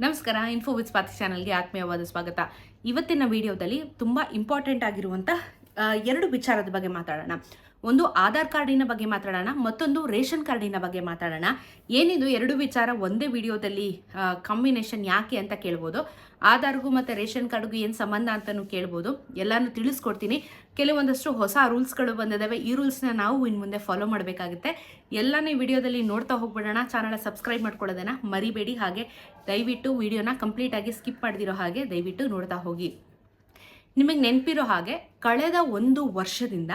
ನಮಸ್ಕಾರ info with Swati ಚಾನಲ್ಗೆ ಆತ್ಮೀಯವಾದ ಸ್ವಾಗತ. ಇವತ್ತಿನ ವಿಡಿಯೋದಲ್ಲಿ ತುಂಬ ಇಂಪಾರ್ಟೆಂಟ್ ಆಗಿರುವಂಥ ಎರಡು ವಿಚಾರದ ಬಗ್ಗೆ ಮಾತಾಡೋಣ. ಒಂದು ಆಧಾರ್ ಕಾರ್ಡಿನ ಬಗ್ಗೆ ಮಾತಾಡೋಣ, ಮತ್ತೊಂದು ರೇಷನ್ ಕಾರ್ಡಿನ ಬಗ್ಗೆ ಮಾತಾಡೋಣ. ಏನಿದು ಎರಡು ವಿಚಾರ ಒಂದೇ ವಿಡಿಯೋದಲ್ಲಿ ಕಾಂಬಿನೇಷನ್ ಯಾಕೆ ಅಂತ ಕೇಳ್ಬೋದು. ಆಧಾರ್ಗೂ ಮತ್ತು ರೇಷನ್ ಕಾರ್ಡ್ಗೂ ಏನು ಸಂಬಂಧ ಅಂತಲೂ ಕೇಳ್ಬೋದು. ಎಲ್ಲನೂ ತಿಳಿಸ್ಕೊಡ್ತೀನಿ. ಕೆಲವೊಂದಷ್ಟು ಹೊಸ ರೂಲ್ಸ್ಗಳು ಬಂದಿದ್ದಾವೆ ಈ ರೂಲ್ಸ್ನ ನಾವು ಇನ್ನು ಮುಂದೆ ಫಾಲೋ ಮಾಡಬೇಕಾಗುತ್ತೆ. ಎಲ್ಲನೇ ವಿಡಿಯೋದಲ್ಲಿ ನೋಡ್ತಾ ಹೋಗ್ಬಿಡೋಣ. ಚಾನಲ್ ಸಬ್ಸ್ಕ್ರೈಬ್ ಮಾಡ್ಕೊಳ್ಳೋದೇನ ಮರಿಬೇಡಿ. ಹಾಗೆ ದಯವಿಟ್ಟು ವಿಡಿಯೋನ ಕಂಪ್ಲೀಟಾಗಿ ಸ್ಕಿಪ್ ಮಾಡ್ದಿರೋ ಹಾಗೆ ದಯವಿಟ್ಟು ನೋಡ್ತಾ ಹೋಗಿ. ನಿಮಗೆ ನೆನಪಿರೋ ಹಾಗೆ, ಕಳೆದ ಒಂದು ವರ್ಷದಿಂದ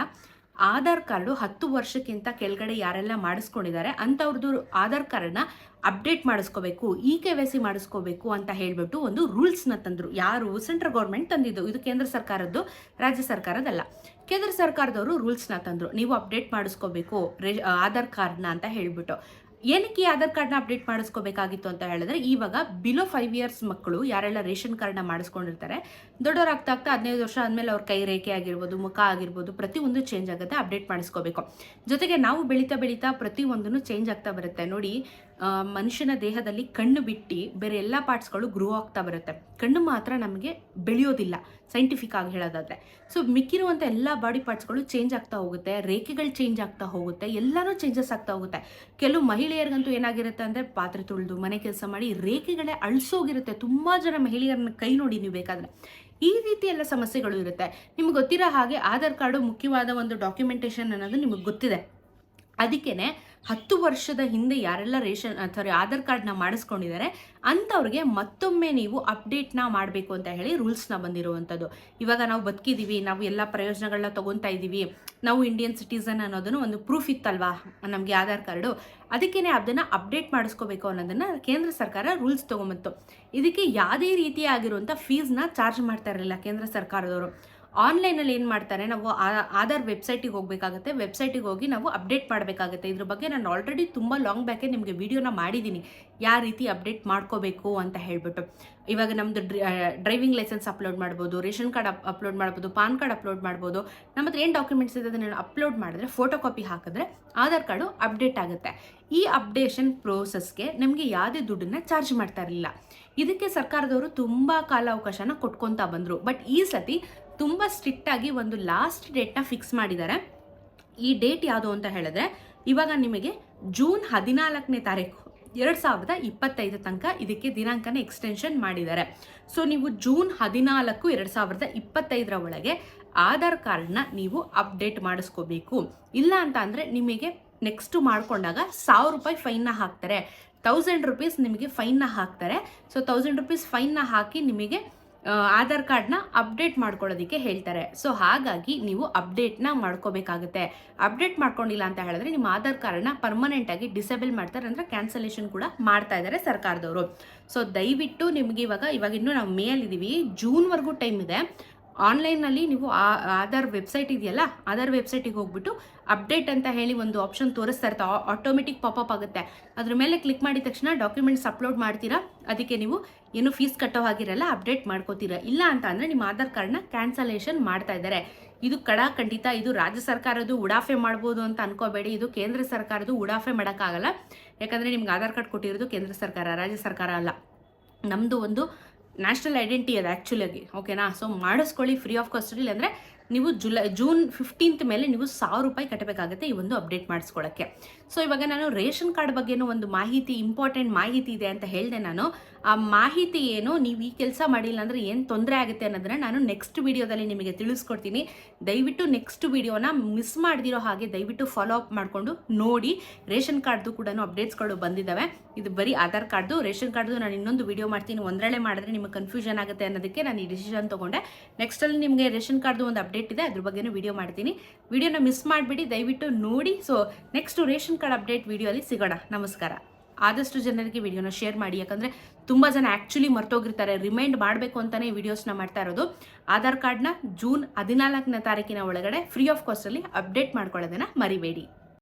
ಆಧಾರ್ ಕಾರ್ಡು ಹತ್ತು ವರ್ಷಕ್ಕಿಂತ ಕೆಳಗಡೆ ಯಾರೆಲ್ಲ ಮಾಡಿಸ್ಕೊಂಡಿದ್ದಾರೆ ಅಂಥವ್ರದ್ದು ಆಧಾರ್ ಕಾರ್ಡನ್ನ ಅಪ್ಡೇಟ್ ಮಾಡಿಸ್ಕೋಬೇಕು ಇ ಕೆ ವೈ ಸಿ ಮಾಡಿಸ್ಕೋಬೇಕು ಅಂತ ಹೇಳಿಬಿಟ್ಟು ಒಂದು ರೂಲ್ಸ್ನ ತಂದರು. ಯಾರು? ಸೆಂಟ್ರಲ್ ಗೌರ್ಮೆಂಟ್ ತಂದಿದ್ದು. ಇದು ಕೇಂದ್ರ ಸರ್ಕಾರದ್ದು, ರಾಜ್ಯ ಸರ್ಕಾರದಲ್ಲ ಕೇಂದ್ರ ಸರ್ಕಾರದವರು ರೂಲ್ಸ್ನ ತಂದರು. ನೀವು ಅಪ್ಡೇಟ್ ಮಾಡಿಸ್ಕೋಬೇಕು, ರೇ, ಆಧಾರ್ ಕಾರ್ಡ್ನ ಅಂತ ಹೇಳಿಬಿಟ್ಟು. ಏನಕ್ಕೆ ಈ ಆಧಾರ್ ಕಾರ್ಡ್ನ ಅಪ್ಡೇಟ್ ಮಾಡಿಸ್ಕೋಬೇಕಾಗಿತ್ತು ಅಂತ ಹೇಳಿದ್ರೆ ಇವಾಗ ಬಿಲೋ ಫೈವ್ ಇಯರ್ಸ್ ಮಕ್ಕಳು ಯಾರೆಲ್ಲ ರೇಷನ್ ಕಾರ್ಡ್ನ ಮಾಡಿಸ್ಕೊಂಡಿರ್ತಾರೆ ದೊಡ್ಡವರಾಗ್ತಾ ಆಗ್ತಾ ಹದಿನೈದು ವರ್ಷ ಆದಮೇಲೆ ಅವ್ರ ಕೈ ರೇಖೆ ಆಗಿರ್ಬೋದು, ಮುಖ ಆಗಿರ್ಬೋದು, ಪ್ರತಿಯೊಂದು ಚೇಂಜ್ ಆಗುತ್ತೆ, ಅಪ್ಡೇಟ್ ಮಾಡಿಸ್ಕೋಬೇಕು. ಜೊತೆಗೆ ನಾವು ಬೆಳೀತಾ ಬೆಳೀತಾ ಪ್ರತಿಯೊಂದನ್ನು ಚೇಂಜ್ ಆಗ್ತಾ ಬರುತ್ತೆ. ನೋಡಿ ಮನುಷ್ಯನ ದೇಹದಲ್ಲಿ ಕಣ್ಣು ಬಿಟ್ಟು ಬೇರೆ ಎಲ್ಲ ಪಾರ್ಟ್ಸ್ಗಳು ಗ್ರೋ ಆಗ್ತಾ ಬರುತ್ತೆ. ಕಣ್ಣು ಮಾತ್ರ ನಮಗೆ ಬೆಳೆಯೋದಿಲ್ಲ. ಸೈಂಟಿಫಿಕ್ ಆಗಿ ಹೇಳೋದಾದ್ರೆ. ಸೊ ಮಿಕ್ಕಿರುವಂಥ ಎಲ್ಲ ಬಾಡಿ ಪಾರ್ಟ್ಸ್ಗಳು ಚೇಂಜ್ ಆಗ್ತಾ ಹೋಗುತ್ತೆ, ರೇಖೆಗಳು ಚೇಂಜ್ ಆಗ್ತಾ ಹೋಗುತ್ತೆ, ಎಲ್ಲನೂ ಚೇಂಜಸ್ ಆಗ್ತಾ ಹೋಗುತ್ತೆ. ಕೆಲವು ಮಹಿಳೆಯರಿಗಂತೂ ಏನಾಗಿರುತ್ತೆ ಅಂದರೆ ಪಾತ್ರೆ ತೊಳೆದು, ಮನೆ ಕೆಲಸ ಮಾಡಿ ರೇಖೆಗಳೇ ಅಳಿಸೋಗಿರುತ್ತೆ. ತುಂಬ ಜನ ಮಹಿಳೆಯರನ್ನ ಕೈ ನೋಡಿ ನೀವು ಬೇಕಾದರೆ. ಈ ರೀತಿ ಎಲ್ಲ ಸಮಸ್ಯೆಗಳು ಇರುತ್ತೆ. ನಿಮ್ಗೆ ಗೊತ್ತಿರೋ ಹಾಗೆ ಆಧಾರ್ ಕಾರ್ಡು ಮುಖ್ಯವಾದ ಒಂದು ಡಾಕ್ಯುಮೆಂಟೇಷನ್ ಅನ್ನೋದು ನಿಮಗೆ ಗೊತ್ತಿದೆ. ಅದಕ್ಕೇನೆ ಹತ್ತು ವರ್ಷದ ಹಿಂದೆ ಯಾರೆಲ್ಲ ರೇಷನ್ ಸಾರಿ ಆಧಾರ್ ಕಾರ್ಡ್ನ ಮಾಡಿಸ್ಕೊಂಡಿದ್ದಾರೆ, ಅಂಥವ್ರಿಗೆ ಮತ್ತೊಮ್ಮೆ ನೀವು ಅಪ್ಡೇಟ್ನ ಮಾಡಬೇಕು ಅಂತ ಹೇಳಿ ರೂಲ್ಸ್ನ ಬಂದಿರುವಂಥದ್ದು. ಇವಾಗ ನಾವು ಬದುಕಿದ್ದೀವಿ, ನಾವು ಎಲ್ಲ ಪ್ರಯೋಜನಗಳನ್ನ ತೊಗೊತಾ ಇದ್ದೀವಿ, ನಾವು ಇಂಡಿಯನ್ ಸಿಟಿಸನ್ ಅನ್ನೋದನ್ನು ಒಂದು ಪ್ರೂಫ್ ಇತ್ತಲ್ವಾ, ನಮಗೆ ಆಧಾರ್ ಕಾರ್ಡು ಅದಕ್ಕೇ ಅದನ್ನು ಅಪ್ಡೇಟ್ ಮಾಡಿಸ್ಕೋಬೇಕು ಅನ್ನೋದನ್ನು ಕೇಂದ್ರ ಸರ್ಕಾರ ರೂಲ್ಸ್ ತೊಗೊಂಬತ್ತು. ಇದಕ್ಕೆ ಯಾವುದೇ ರೀತಿಯಾಗಿರುವಂಥ ಫೀಸ್ನ ಚಾರ್ಜ್ ಮಾಡ್ತಾ ಇರಲಿಲ್ಲ ಕೇಂದ್ರ ಸರ್ಕಾರದವರು. ಆನ್ಲೈನಲ್ಲಿ ಏನು ಮಾಡ್ತಾರೆ, ನಾವು ಆಧಾರ್ ವೆಬ್ಸೈಟಿಗೆ ಹೋಗಬೇಕಾಗುತ್ತೆ, ವೆಬ್ಸೈಟಿಗೆ ಹೋಗಿ ನಾವು ಅಪ್ಡೇಟ್ ಮಾಡಬೇಕಾಗುತ್ತೆ. ಇದ್ರ ಬಗ್ಗೆ ನಾನು ಆಲ್ರೆಡಿ ತುಂಬ ಲಾಂಗ್ ಬ್ಯಾಕೆ ನಿಮಗೆ ವಿಡಿಯೋನ ಮಾಡಿದ್ದೀನಿ. ಯಾವ ರೀತಿ ಅಪ್ಡೇಟ್ ಮಾಡ್ಕೋಬೇಕು ಅಂತ ಹೇಳ್ಬಿಟ್ಟು. ಇವಾಗ ನಮ್ಮದು ಡ್ರೈವಿಂಗ್ ಲೈಸೆನ್ಸ್ ಅಪ್ಲೋಡ್ ಮಾಡ್ಬೋದು, ರೇಷನ್ ಕಾರ್ಡ್ ಅಪ್ಲೋಡ್ ಮಾಡ್ಬೋದು, ಪಾನ್ ಕಾರ್ಡ್ ಅಪ್ಲೋಡ್ ಮಾಡ್ಬೋದು. ನಮ್ಮ ಹತ್ರ ಏನು ಡಾಕ್ಯುಮೆಂಟ್ಸ್ ಇದೆ ಅದನ್ನು ಅಪ್ಲೋಡ್ ಮಾಡಿದ್ರೆ, ಫೋಟೋ ಕಾಪಿ ಹಾಕಿದ್ರೆ ಆಧಾರ್ ಕಾರ್ಡು ಅಪ್ಡೇಟ್ ಆಗುತ್ತೆ. ಈ ಅಪ್ಡೇಷನ್ ಪ್ರೋಸೆಸ್ಗೆ ನಿಮಗೆ ಯಾವುದೇ ದುಡ್ಡನ್ನ ಚಾರ್ಜ್ ಮಾಡ್ತಾ ಇರಲಿಲ್ಲ. ಇದಕ್ಕೆ ಸರ್ಕಾರದವರು ತುಂಬ ಕಾಲಾವಕಾಶನ ಕೊಟ್ಕೊತಾ ಬಂದರು. ಬಟ್ ಈ ಸತಿ ತುಂಬ ಸ್ಟ್ರಿಕ್ಟ್ ಆಗಿ ಒಂದು ಲಾಸ್ಟ್ ಡೇಟ್ನ ಫಿಕ್ಸ್ ಮಾಡಿದ್ದಾರೆ. ಈ ಡೇಟ್ ಯಾವುದು ಅಂತ ಹೇಳಿದ್ರೆ, ಇವಾಗ ನಿಮಗೆ ಜೂನ್ ಹದಿನಾಲ್ಕನೇ ತಾರೀಕು, ಎರಡು ಸಾವಿರದ ಇಪ್ಪತ್ತೈದು ತನಕ ಇದಕ್ಕೆ ದಿನಾಂಕನ ಎಕ್ಸ್ಟೆನ್ಷನ್ ಮಾಡಿದ್ದಾರೆ. ಸೊ ನೀವು ಜೂನ್ ಹದಿನಾಲ್ಕು, ಎರಡು ಸಾವಿರದ ಇಪ್ಪತ್ತೈದರ ಒಳಗೆ ಆಧಾರ್ ಕಾರ್ಡ್ನ ನೀವು ಅಪ್ಡೇಟ್ ಮಾಡಿಸ್ಕೋಬೇಕು. ಇಲ್ಲ ಅಂತ ಅಂದರೆ ನಿಮಗೆ ನೆಕ್ಸ್ಟ್ ಮಾಡ್ಕೊಂಡಾಗ ಸಾವಿರ ರೂಪಾಯಿ ಫೈನ್ನ ಹಾಕ್ತಾರೆ. ತೌಸಂಡ್ ರುಪೀಸ್ ನಿಮಗೆ ಫೈನ್ನ ಹಾಕ್ತಾರೆ. ಸೊ ತೌಸಂಡ್ ರುಪೀಸ್ ಫೈನ್ನ ಹಾಕಿ ನಿಮಗೆ ಆಧಾರ್ ಕಾರ್ಡ್ನ ಅಪ್ಡೇಟ್ ಮಾಡ್ಕೊಳ್ಳೋದಕ್ಕೆ ಹೇಳ್ತಾರೆ. ಸೊ, ಹಾಗಾಗಿ ನೀವು ಅಪ್ಡೇಟ್ನ ಮಾಡ್ಕೋಬೇಕಾಗುತ್ತೆ. ಅಪ್ಡೇಟ್ ಮಾಡ್ಕೊಂಡಿಲ್ಲ ಅಂತ ಹೇಳಿದ್ರೆ ನಿಮ್ಮ ಆಧಾರ್ ಕಾರ್ಡ್ನ ಪರ್ಮನೆಂಟ್ ಆಗಿ ಡಿಸೇಬಲ್ ಮಾಡ್ತಾರೆ. ಅಂದರೆ ಕ್ಯಾನ್ಸಲೇಷನ್ ಕೂಡ ಮಾಡ್ತಾ ಇದ್ದಾರೆ ಸರ್ಕಾರದವರು. ಸೊ, ದಯವಿಟ್ಟು ನಿಮಗೆ ಇವಾಗ ಇವಾಗ ಇನ್ನೂ ನಾವು ಮೇ ಅಲ್ಲಿದ್ದೀವಿ ಜೂನ್ವರೆಗೂ ಟೈಮ್ ಇದೆ. ಆನ್ಲೈನಲ್ಲಿ ನೀವು ಆ- ಆಧಾರ್ ವೆಬ್ಸೈಟ್ ಇದೆಯಲ್ಲ, ಆಧಾರ್ ವೆಬ್ಸೈಟಿಗೆ ಹೋಗ್ಬಿಟ್ಟು ಅಪ್ಡೇಟ್ ಅಂತ ಹೇಳಿ ಒಂದು ಆಪ್ಷನ್ ತೋರಿಸ್ತಾ ಇರ್ತಾ ಆಟೋಮೆಟಿಕ್ ಪಾಪಪ್ ಆಗುತ್ತೆ. ಅದ್ರ ಮೇಲೆ ಕ್ಲಿಕ್ ಮಾಡಿದ ತಕ್ಷಣ ಡಾಕ್ಯುಮೆಂಟ್ಸ್ ಅಪ್ಲೋಡ್ ಮಾಡ್ತೀರಾ? ಅದಕ್ಕೆ ನೀವು ಏನು ಫೀಸ್ ಕಟ್ಟೋ ಹಾಗಿರಲ್ಲ, ಅಪ್ಡೇಟ್ ಮಾಡ್ಕೋತೀರಾ? ಇಲ್ಲ ಅಂತ ಅಂದರೆ ನಿಮ್ಮ ಆಧಾರ್ ಕಾರ್ಡ್ನ ಕ್ಯಾನ್ಸಲೇಷನ್ ಮಾಡ್ತಾ ಇದ್ದಾರೆ. ಇದು ಕಡ ಖಂಡಿತ, ಇದು ರಾಜ್ಯ ಸರ್ಕಾರದ್ದು ಉಡಾಫೆ ಮಾಡ್ಬೋದು ಅಂತ ಅನ್ಕೋಬೇಡಿ. ಇದು ಕೇಂದ್ರ ಸರ್ಕಾರದ್ದು ಉಡಾಫೆ ಮಾಡೋಕ್ಕಾಗಲ್ಲ. ಯಾಕಂದರೆ ನಿಮ್ಗೆ ಆಧಾರ್ ಕಾರ್ಡ್ ಕೊಟ್ಟಿರೋದು ಕೇಂದ್ರ ಸರ್ಕಾರ, ರಾಜ್ಯ ಸರ್ಕಾರ ಅಲ್ಲ. ನಮ್ಮದು ಒಂದು ನ್ಯಾಷನಲ್ ಐಡೆಂಟಿ ಅದು ಆ್ಯಕ್ಚುಲಾಗಿ ಓಕೆನಾ ಸೊ ಮಾಡಿಸ್ಕೊಳ್ಳಿ ಫ್ರೀ ಆಫ್ ಕಾಸ್ಟಲ್ಲಿ ಅಂದರೆ ನೀವು ಜುಲೈ, ಜೂನ್ ಫಿಫ್ಟೀನ್ತ್ ಮೇಲೆ ನೀವು ಸಾವಿರ ರೂಪಾಯಿ ಕಟ್ಟಬೇಕಾಗುತ್ತೆ ಈ ಒಂದು ಅಪ್ಡೇಟ್ ಮಾಡಿಸ್ಕೊಳ್ಳೋಕ್ಕೆ ಸೊ ಇವಾಗ ನಾನು ರೇಷನ್ ಕಾರ್ಡ್ ಬಗ್ಗೆನೂ ಒಂದು ಮಾಹಿತಿ ಇಂಪಾರ್ಟೆಂಟ್ ಮಾಹಿತಿ ಇದೆ ಅಂತ ಹೇಳಿದೆ ನಾನು. ಆ ಮಾಹಿತಿ ಏನು, ನೀವು ಈ ಕೆಲಸ ಮಾಡಿಲ್ಲ ಅಂದರೆ ಏನು ತೊಂದರೆ ಆಗುತ್ತೆ ಅನ್ನೋದನ್ನ ನಾನು ನೆಕ್ಸ್ಟ್ ವಿಡಿಯೋದಲ್ಲಿ ನಿಮಗೆ ತಿಳಿಸ್ಕೊಡ್ತೀನಿ. ದಯವಿಟ್ಟು ನೆಕ್ಸ್ಟ್ ವಿಡಿಯೋನ ಮಿಸ್ ಮಾಡ್ದಿರೋ ಹಾಗೆ ದಯವಿಟ್ಟು ಫಾಲೋ ಅಪ್ ಮಾಡಿಕೊಂಡು ನೋಡಿ. ರೇಷನ್ ಕಾರ್ಡ್ದು ಕೂಡ ಅಪ್ಡೇಟ್ಸ್ಗಳು ಬಂದಿದ್ದಾವೆ ಇದು ಬರೀ ಆಧಾರ್ ಕಾರ್ಡ್ದು, ರೇಷನ್ ಕಾರ್ಡ್ದು ನಾನು ಇನ್ನೊಂದು ವಿಡಿಯೋ ಮಾಡ್ತೀನಿ. ಒಂದರಳೆ ಮಾಡಿದ್ರೆ ನಿಮಗೆ ಕನ್ಫ್ಯೂಷನ್ ಆಗುತ್ತೆ ಅನ್ನೋದಕ್ಕೆ ನಾನು ಈ ಡಿಸಿಷನ್ ತೊಗೊಂಡೆ. ನೆಕ್ಸ್ಟಲ್ಲಿ ನಿಮಗೆ ರೇಷನ್ ಕಾರ್ಡ್ದು ಒಂದು ಅಪ್ಡೇಟ್ ಇದೆ, ಅದ್ರ ಬಗ್ಗೆನೂ ವಿಡಿಯೋ ಮಾಡ್ತೀನಿ. ವಿಡಿಯೋನ ಮಿಸ್ ಮಾಡಿಬಿಡಿ, ದಯವಿಟ್ಟು ನೋಡಿ. So next ration card update ವಿಡಿಯೋಲಿ ಸಿಗೋಣ. ನಮಸ್ಕಾರ. ಆದಷ್ಟು ಜನರಿಗೆ ವಿಡಿಯೋನ ಶೇರ್ ಮಾಡಿ, ಯಾಕಂದರೆ ತುಂಬ ಜನ ಆ್ಯಕ್ಚುಲಿ ಮರ್ತೋಗಿರ್ತಾರೆ. ರಿಮೈಂಡ್ ಮಾಡಬೇಕು ಅಂತಲೇ ಈ ವಿಡಿಯೋಸ್ನ ಮಾಡ್ತಾ ಇರೋದು. ಆಧಾರ್ ಕಾರ್ಡ್ನ ಜೂನ್ ಹದಿನಾಲ್ಕನೇ ತಾರೀಕಿನ ಒಳಗಡೆ ಫ್ರೀ ಆಫ್ ಕಾಸ್ಟಲ್ಲಿ ಅಪ್ಡೇಟ್ ಮಾಡ್ಕೊಳ್ಳೋದನ್ನು ಮರಿಬೇಡಿ.